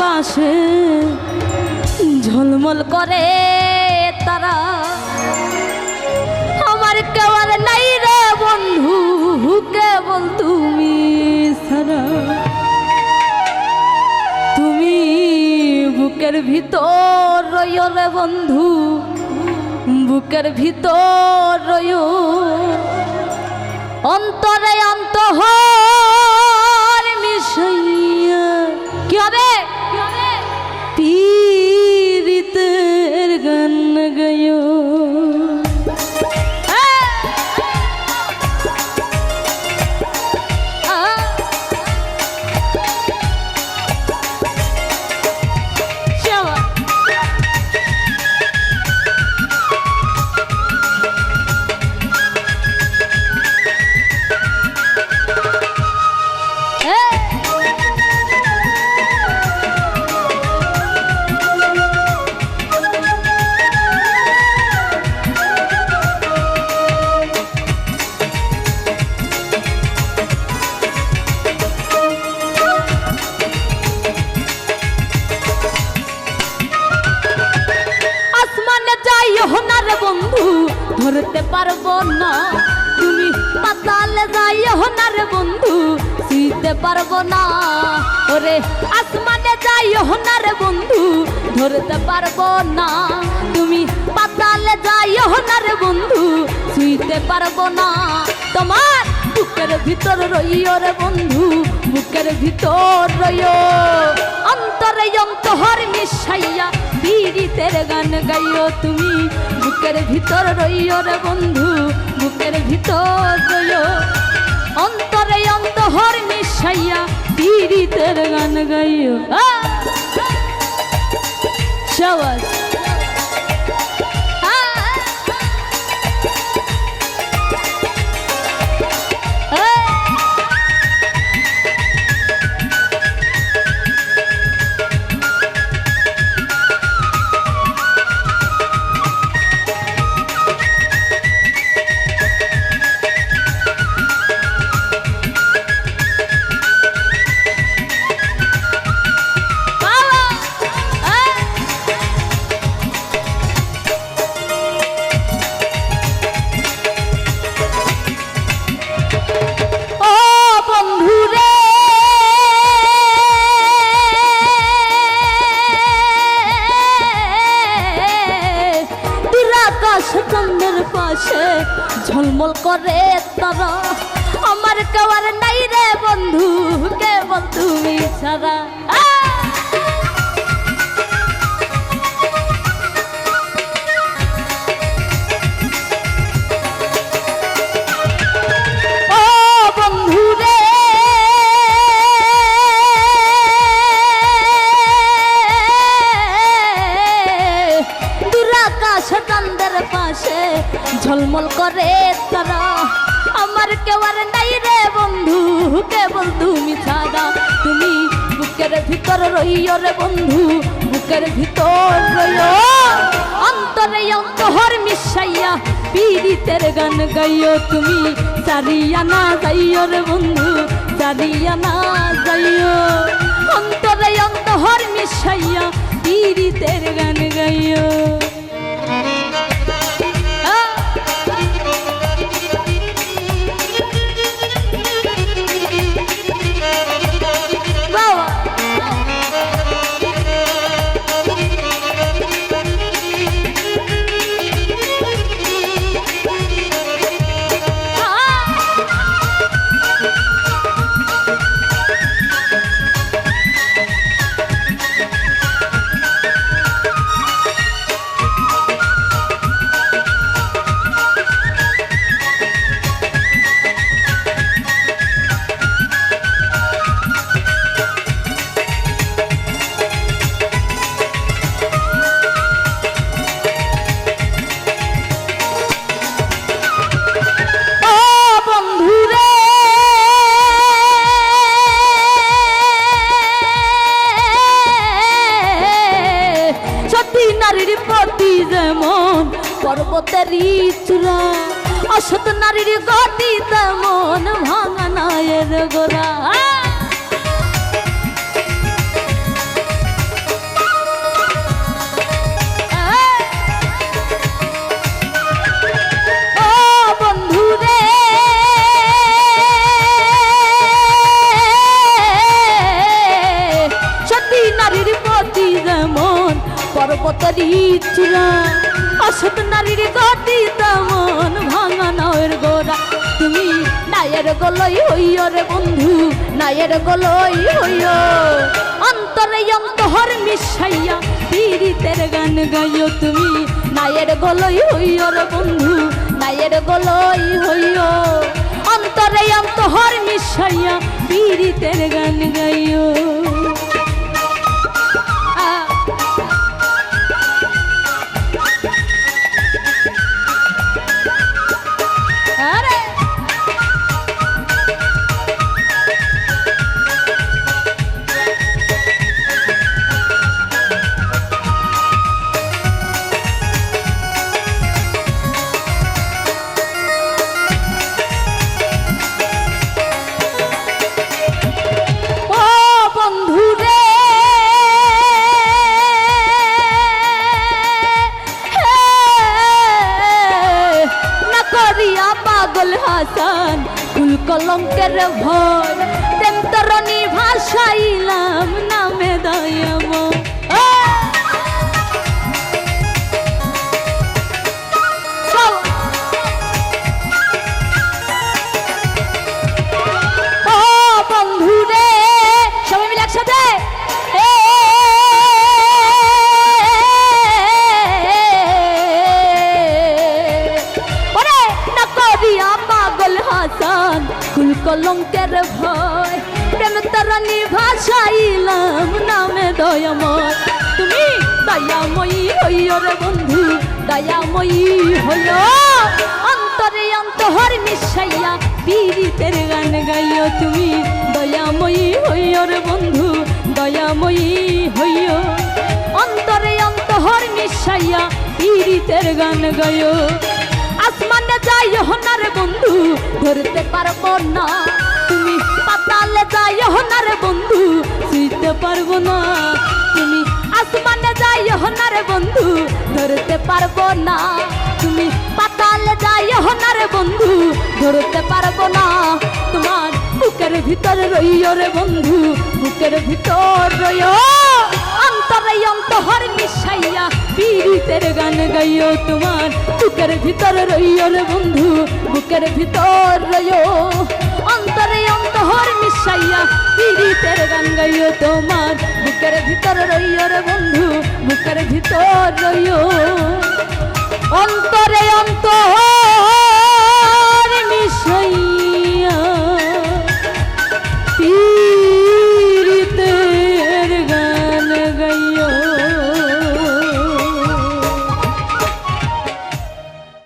পাশে ঝলমল করে তারা। আমার কেবল নাই রে বন্ধু, কেবল তুমি সারা তুমি বুকের ভিতর রইও রে বন্ধু, বুকের ভিতর রইও। অন্তরে অন্তহর মিশাইয়া। কি হবে? ধরতে পারব না। তুমি পাতালে যাইও না রে বন্ধু, শুইতে পারব না। ওরে আসমানে যাইও না রে বন্ধু, ধরতে পারব না। তুমি পাতালে যাইও না রে বন্ধু, শুইতে পারব না। তোমার বুকের ভিতর রইও রে বন্ধু, বুকের ভিতর রইও। অন্তরে অন্তহর মিশাইয়া পীড়িতের গান গাইও তুমি। বুকের ভিতর রইও রে বন্ধু, বুকের ভিতর রইও। অন্তরে অন্তহর মিশাইয়া পীড়িতের গান গাইও। আহ! ঝলমল করে তারা। আমার কেওয়ার নাই রে বন্ধু কেবল তুমি ছাড়া? ঝলমল করে তারা। আমার কেওয়ার নাই রে বন্ধু, কেবল তুমি ছাড়া। তুমি বুকের ভিতর রইও রে বন্ধু, বুকের ভিতর রইও অন্তরে অন্তহর মিশাইয়া পীড়িতের গান গাইও তুমি চারিয়া না যাইও রে বন্ধু চারিয়া না যাইও অন্তরে অন্তহর মিশাইয়া পীড়িতের গান গাইও চূড়া অসত নারীর গতি তেমন ভাঙা নায়ের গোড়া। পর্বতরী চূড়া অসত নারীর তুমি নায়ের গলই হইয় রে বন্ধু, নায়ের গলই হইয়। অন্তরে অন্তহর মিশাইয়া পীড়িতের গান গাইও তুমি, নায়ের গলই হইয় রে বন্ধু, নায়ের গলই হইয়। অন্তরে অন্তহর মিশাইয়া পীড়িতের গান গাইও কলঙ্কের ভয়। প্রেম তারানি ভাসাইলাম, নামে দয়াময়। তুমি দয়াময়ী হইয় রে বন্ধু, দয়াময়ী হইয় অন্তরে অন্তহর মিশাইয়া পীড়িতের গান গাইও তুমি। দয়াময়ী হইয় রে বন্ধু, দয়াময়ী হইয় অন্তরে অন্তহর মিশাইয়া পীড়িতের গান গাইও। আসমানে যাইও না রে বন্ধু, ধরতে পারব না। তুমি পাতালে যাইও না রে বন্ধু শুইতে পারব না। তুমি আসমানে যাইও না রে বন্ধু, ধরতে পারব না। তুমি পাতালে যাইও না রে বন্ধু, ধরতে পারব না। তোমার বুকের ভিতর রইও রে বন্ধু, বুকের ভিতর রইও। অন্তরে অন্তহর মিশাইয়া পীড়িতের গান গাইও তোমার। বুকের ভিতর রইও রে বন্ধু, বুকের ভিতর রইও। অন্তরে অন্তহর মিশাইয়া পীড়িতের গান গাইও তোমার। বুকের ভিতর রইও রে বন্ধু, বুকের ভিতর রইও। অন্তরে অন্তর